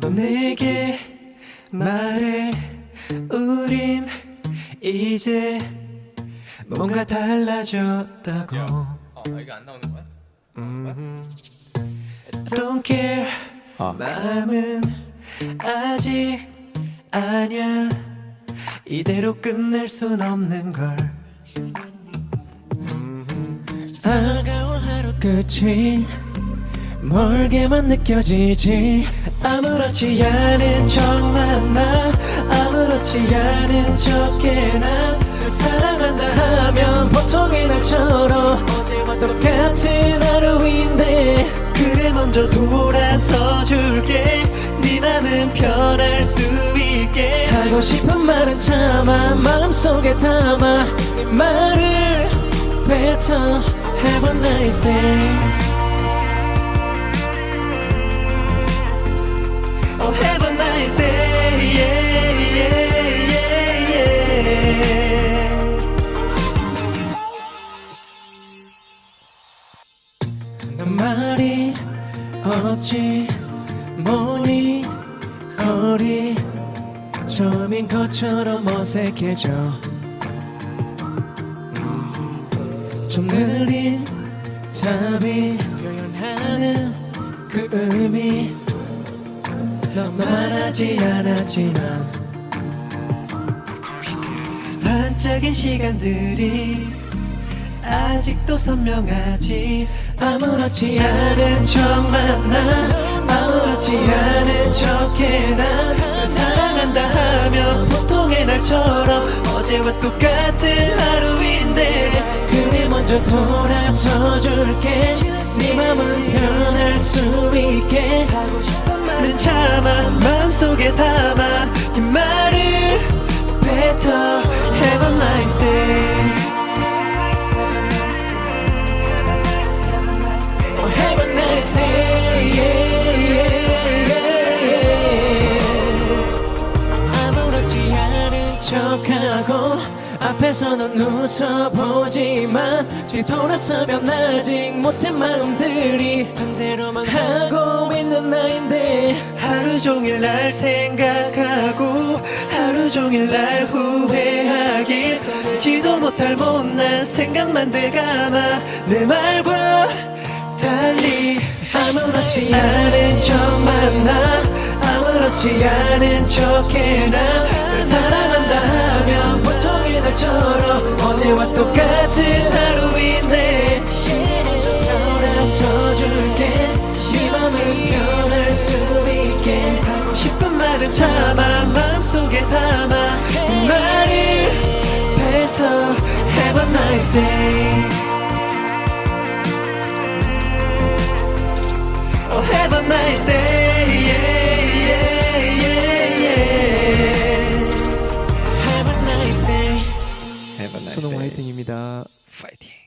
너 내게 말해. 우린 이제 뭔가 달라졌다고. 어, 이거 안 나오는 거야? Don't care. 아. 마음은 아직 아냐 이대로 끝낼 순 없는 걸. 다가올 하루 끝이 멀게만 느껴지지. 아무렇지 않은 척 만 나. 아무렇지 않은 척해 난널 사랑한다 하면 보통의 날처럼 어제와 똑같은 같은 하루인데 그래 먼저 돌아서 줄게. 네 맘은 편할 수 있게. 하고 싶은 말은 참아. 마음속에 담아. 이 말을 뱉어. Have a nice day 난 말이 없지 뭐니? 거리 처음인 것처럼 어색해져. 좀 느린 답이 표현하는 그 의미. 너 말하지 않았지만. 반짝인 시간들이 아직도 선명하지. 아무렇지 않은 척 만나. 아무렇지 않은 척해 난널 사랑한다 하면 보통의 날처럼 어제와 똑같은 하루인데. 그래 먼저 돌아서 줄게. 네 맘은 변할 수 있게. 하고 싶은 말은 참아 마음속에 담아 앞에서는 웃어보지만 뒤돌아서면 아직 못한 마음들이 현재로만 하고 있는 나인데. 하루 종일 날 생각하고 하루 종일 날 후회하길 지도 못할 못난 생각만 되감아 내 말과 달리 아무렇지 않은 척 만나 아무렇지 않은 척해 난널 사랑 수능. 화이팅입니다 파이팅.